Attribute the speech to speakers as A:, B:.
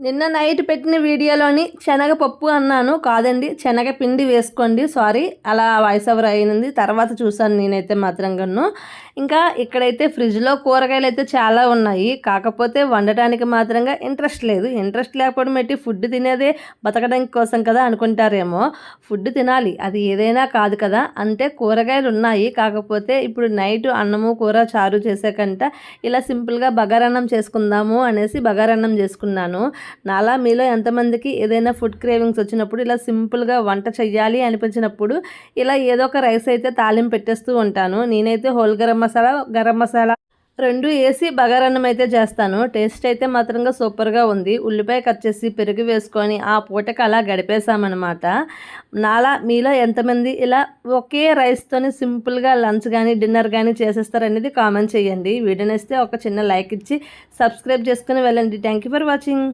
A: నిన్న నైట్ పెట్టిన వీడియోలోని శనగపప్పు అన్నాను. కాదండి శనగపిండి వేసుకోండి. సారీ అలా వాయిస్ ఓవర్ అయినది. తర్వాత చూసాను నేనైతే మాత్రం గన్ను. ఇంకా ఇక్కడైతే ఫ్రిడ్జ్లో కూరగాయలు అయితే చాలా ఉన్నాయి. కాకపోతే వండటానికి మాత్రంగా ఇంట్రెస్ట్ లేదు. ఇంట్రెస్ట్ లేకపోవడం పెట్టి ఫుడ్ తినేదే బతకడానికి కోసం కదా అనుకుంటారేమో. ఫుడ్ తినాలి. అది ఏదైనా కాదు కదా. అంటే కూరగాయలు ఉన్నాయి. కాకపోతే ఇప్పుడు నైట్ అన్నము కూర చారు చేసాకంట ఇలా సింపుల్గా బగారన్నం చేసుకుందాము అనేసి బగారన్నం చేసుకున్నాను. నాలా మీలో ఎంతమందికి ఏదైనా ఫుడ్ క్రేవింగ్స్ వచ్చినప్పుడు ఇలా సింపుల్గా వంట చెయ్యాలి అనిపించినప్పుడు ఇలా ఏదో ఒక రైస్ అయితే తాలింపు పెట్టేస్తూ ఉంటాను. నేనైతే హోల్ గరం మసాలా గరం మసాలా రెండు వేసి బగారన్నం అయితే చేస్తాను. టేస్ట్ అయితే మాత్రంగా సూపర్గా ఉంది. ఉల్లిపాయ కట్ చేసి పెరుగు వేసుకొని ఆ పూటకి అలా గడిపేశామన్నమాట. నాలా మీలో ఎంతమంది ఇలా ఒకే రైస్తోని సింపుల్గా లంచ్ కానీ డిన్నర్ కానీ చేసేస్తారనేది కామెంట్ చేయండి. వీడియోనిస్తే ఒక చిన్న లైక్ ఇచ్చి సబ్స్క్రైబ్ చేసుకుని వెళ్ళండి. Thank you for watching.